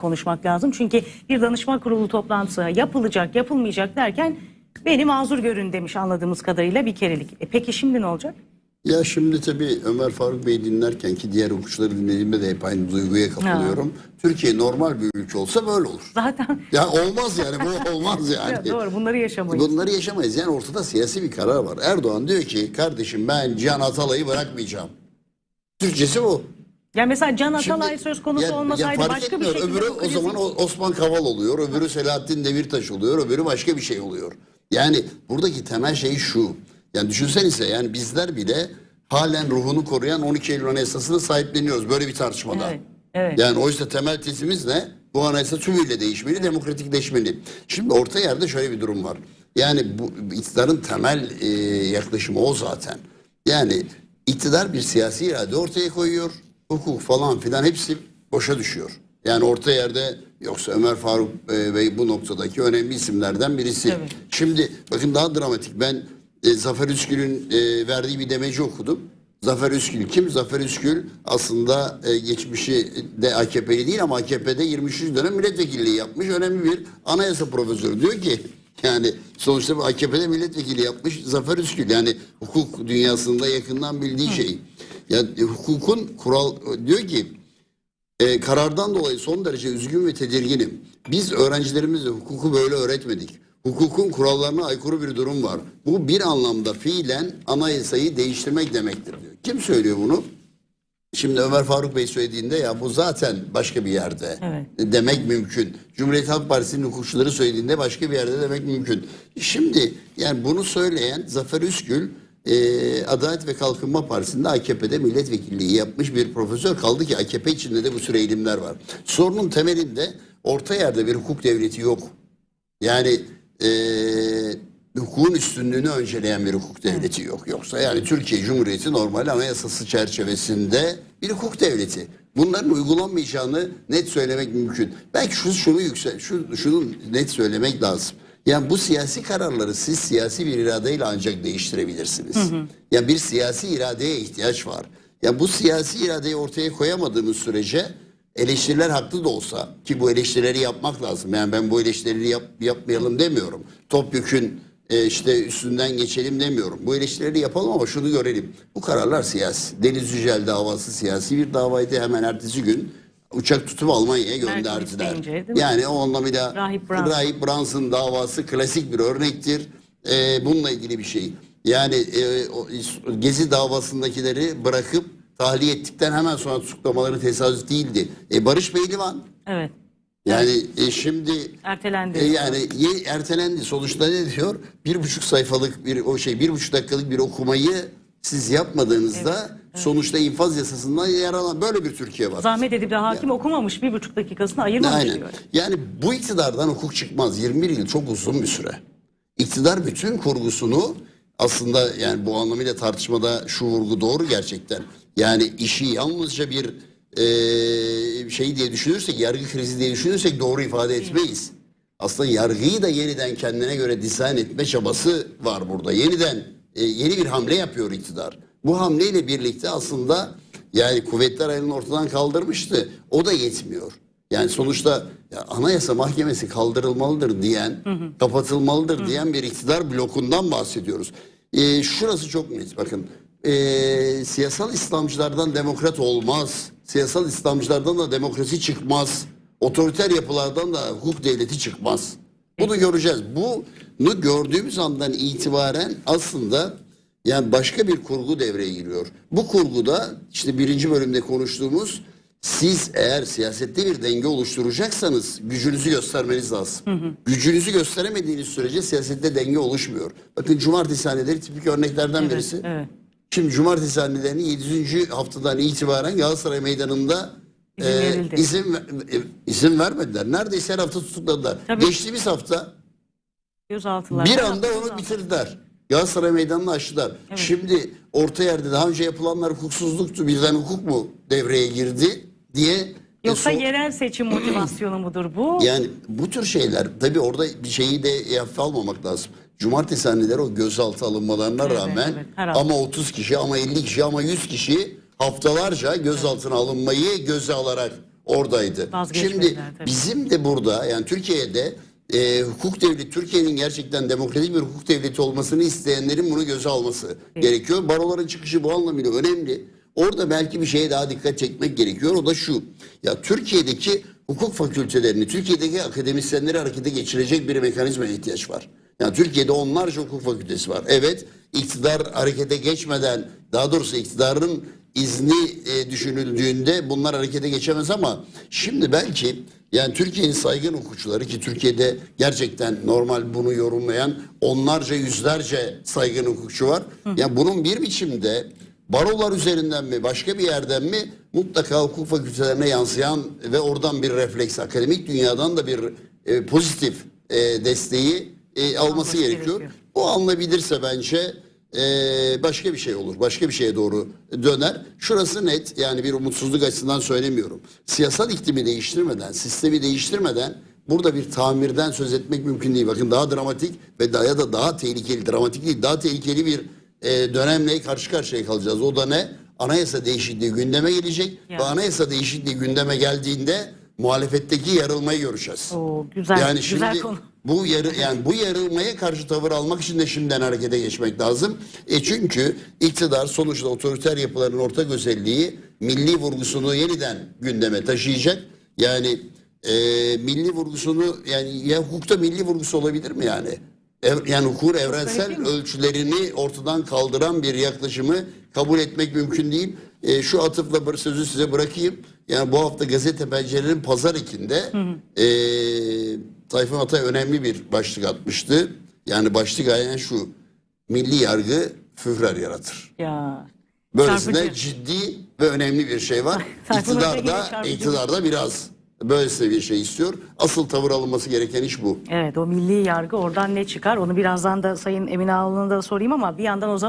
konuşmak lazım. Çünkü bir danışma kurulu toplantısı yapılacak, yapılmayacak derken beni mazur görün demiş anladığımız kadarıyla bir kerelik. E peki şimdi ne olacak? Ya şimdi tabii Ömer Faruk Bey dinlerken ki diğer hukukçuları dinlediğimde de hep aynı duyguya kapılıyorum. Türkiye normal bir ülke olsa böyle olur. Zaten Ya olmaz yani bu olmaz yani. doğru bunları yaşamayız. Bunları yaşamayız. Yani ortada siyasi bir karar var. Erdoğan diyor ki kardeşim ben Cihan Atalay'ı bırakmayacağım. Türkçesi bu. Ya mesela Can Şimdi- Atalay söz konusu ya- ya olmasaydı fark başka bir etmiyor. şekilde Öbürü o krizi- zaman Osman Kaval oluyor. Öbürü Selahattin Demirtaş oluyor. Öbürü başka bir şey oluyor. Yani buradaki temel şey şu. Yani düşünsenize yani bizler bile halen ruhunu koruyan 12 Eylül Anayasası'nı sahipleniyoruz böyle bir tartışmada. Evet, evet. Yani oysa temel tezimiz ne? Bu anayasa tümüyle değişmeli, demokratikleşmeli. Şimdi orta yerde şöyle bir durum var. Yani bu iktidarın temel e, yaklaşımı o zaten. Yani iktidar bir siyasi irade ortaya koyuyor. Hukuk falan filan hepsi boşa düşüyor. Yani orta yerde yoksa Ömer Faruk e, Bey bu noktadaki önemli isimlerden birisi. Evet. Şimdi bakın daha dramatik. Ben e, Zafer Üskül'ün e, verdiği bir demeci okudum. Zafer Üskül kim? Zafer Üskül aslında e, geçmişi de AKP'li değil ama AKP'de 23. dönem milletvekilliği yapmış. Önemli bir anayasa profesörü. Diyor ki yani sonuçta bu AKP'de milletvekili yapmış Zafer Üskül. Yani hukuk dünyasında yakından bildiği şey. Yani e, hukukun kural diyor ki e, karardan dolayı son derece üzgün ve tedirginim. Biz öğrencilerimize hukuku böyle öğretmedik. Hukukun kurallarına aykırı bir durum var. Bu bir anlamda fiilen anayasayı değiştirmek demektir diyor. Kim söylüyor bunu? Şimdi Ömer Faruk Bey söylediğinde ya bu zaten başka bir yerde Evet. demek mümkün. Cumhuriyet Halk Partisi'nin hukukçuları söylediğinde başka bir yerde demek mümkün. Şimdi yani bunu söyleyen Zafer Üskül e, Adalet ve Kalkınma Partisi'nde AKP'de milletvekilliği yapmış bir profesör kaldı ki AKP içinde de bu tür eğilimler var. Sorunun temelinde orta yerde bir hukuk devleti yok. Yani e, hukukun üstünlüğünü önceleyen bir hukuk devleti yok. Yoksa yani Türkiye Cumhuriyeti normal anayasası çerçevesinde bir hukuk devleti. Bunların uygulanmayacağını net söylemek mümkün. Belki şu şunu yüksel, şu, şunu net söylemek lazım. Yani bu siyasi kararları siz siyasi bir iradeyle ancak değiştirebilirsiniz. Yani bir siyasi iradeye ihtiyaç var. Yani bu siyasi iradeyi ortaya koyamadığımız sürece eleştiriler haklı da olsa ki bu eleştirileri yapmak lazım. Yani ben bu eleştirileri yap, yapmayalım demiyorum. Topyekün e, işte üstünden geçelim demiyorum. Bu eleştirileri yapalım ama şunu görelim. Bu kararlar siyasi. Deniz Yücel davası siyasi bir davaydı. Hemen ertesi gün uçak tutup Almanya'ya gönderdiler. Yani o anlamıyla Rahip Brunson. Rahip Brunson davası klasik bir örnektir. E, bununla ilgili bir şey. Yani e, o, Gezi davasındakileri bırakıp tahliye ettikten hemen sonra tutuklamaları tesadüf değildi. E, Barış Pehlivan Evet. Yani e, şimdi Ertelendi. e, yani ye- ertelendi. Sonuçta ne diyor? Bir buçuk sayfalık bir o şey bir buçuk dakikalık bir okumayı siz yapmadığınızda sonuçta infaz yasasından yaralan böyle bir Türkiye var. Zahmet edip de hakim okumamış bir buçuk dakikasını ayırmamış Aynen. diyor. Yani bu iktidardan hukuk çıkmaz. 21 yıl çok uzun bir süre. İktidar bütün kurgusunu aslında yani bu anlamıyla tartışmada şu vurgu doğru gerçekten. Yani işi yalnızca bir eee, şey diye düşünürsek, yargı krizi diye düşünürsek doğru ifade etmeyiz. Aslında yargıyı da yeniden kendine göre dizayn etme çabası var burada. Yeniden e, yeni bir hamle yapıyor iktidar. Bu hamleyle birlikte aslında yani kuvvetler ayrılığını ortadan kaldırmıştı. O da yetmiyor. Yani sonuçta ya Anayasa Mahkemesi kaldırılmalıdır diyen, kapatılmalıdır diyen bir iktidar blokundan bahsediyoruz. Ee, şurası çok net bakın. Ee, siyasal İslamcılardan demokrat olmaz. Siyasal İslamcılardan da demokrasi çıkmaz. Otoriter yapılardan da hukuk devleti çıkmaz. Bunu göreceğiz. Bunu gördüğümüz andan itibaren aslında yani başka bir kurgu devreye giriyor. Bu kurguda işte birinci bölümde konuştuğumuz siz eğer siyasette bir denge oluşturacaksanız gücünüzü göstermeniz lazım. Gücünüzü gösteremediğiniz sürece siyasette denge oluşmuyor. Bakın cumartesi haneleri tipik örneklerden birisi. Evet. Şimdi cumartesi hanelerini 700. haftadan itibaren Galatasaray Meydanı'nda İzin e, verildi. izin, e, izin vermediler. Neredeyse her hafta tutukladılar. Tabii. Geçtiğimiz hafta Gözaltılar. bir anda onu bitirdiler. Galatasaray meydanını açtılar. Şimdi orta yerde daha önce yapılanlar hukuksuzluktu. Birden hukuk mu devreye girdi diye e, Yoksa so- yerel seçim motivasyonu mudur bu? yani bu tür şeyler tabii orada bir şeyi de hafife almamak lazım. Cumartesi anneleri o gözaltı alınmalarına Evet, rağmen evet, ama 30 kişi ama 50 kişi ama 100 kişi haftalarca gözaltına alınmayı göze alarak oradaydı. Şimdi tabii. bizim de burada yani Türkiye'de e, hukuk devleti Türkiye'nin gerçekten demokratik bir hukuk devleti olmasını isteyenlerin bunu göze alması gerekiyor. Baroların çıkışı bu anlamıyla önemli. Orada belki bir şeye daha dikkat çekmek gerekiyor. O da şu. Ya Türkiye'deki hukuk fakültelerini, Türkiye'deki akademisyenleri harekete geçirecek bir mekanizmaya ihtiyaç var. Yani Türkiye'de onlarca hukuk fakültesi var. Evet iktidar harekete geçmeden daha doğrusu iktidarın izni e, düşünüldüğünde bunlar harekete geçemez ama şimdi belki yani Türkiye'nin saygın hukukçuları ki Türkiye'de gerçekten normal bunu yorumlayan onlarca yüzlerce saygın hukukçu var. Yani bunun bir biçimde barolar üzerinden mi başka bir yerden mi mutlaka hukuk fakültelerine yansıyan ve oradan bir refleks akademik dünyadan da bir e, pozitif e, desteği e, alması gerekiyor. gerekiyor. Bu alınabilirse bence e, başka bir şey olur. Başka bir şeye doğru döner. Şurası net yani bir umutsuzluk açısından söylemiyorum. Siyasal iklimi değiştirmeden, sistemi değiştirmeden burada bir tamirden söz etmek mümkün değil. Bakın daha dramatik ve daha ya da daha tehlikeli, dramatik değil daha tehlikeli bir e, dönemle karşı karşıya kalacağız. O da ne? Anayasa değişikliği gündeme gelecek Ya. ve anayasa değişikliği gündeme geldiğinde muhalefetteki yarılmayı göreceğiz. Oo, güzel, yani güzel şimdi konu. Bu yarı yani bu yarılmaya karşı tavır almak için de şimdiden harekete geçmek lazım. E çünkü iktidar sonuçta otoriter yapıların ortak özelliği milli vurgusunu yeniden gündeme taşıyacak. Yani e, milli vurgusunu yani ya hukukta milli vurgusu olabilir mi yani? Ev- yani hukukun evrensel ölçülerini ortadan kaldıran bir yaklaşımı kabul etmek mümkün değil. E, şu atıfla bir sözü size bırakayım. Yani bu hafta gazete pencerenin pazar ikinde e, Tayfun Atay önemli bir başlık atmıştı. Yani başlık aynen şu. Milli yargı führer yaratır. Ya. Böylesine Çarpıcı. ciddi ve önemli bir şey var. İktidarda, iktidarda biraz böylesine bir şey istiyor. Asıl tavır alınması gereken iş bu. Evet o milli yargı oradan ne çıkar onu birazdan da Sayın Emine Ağaoğlu'na da sorayım ama bir yandan o zaman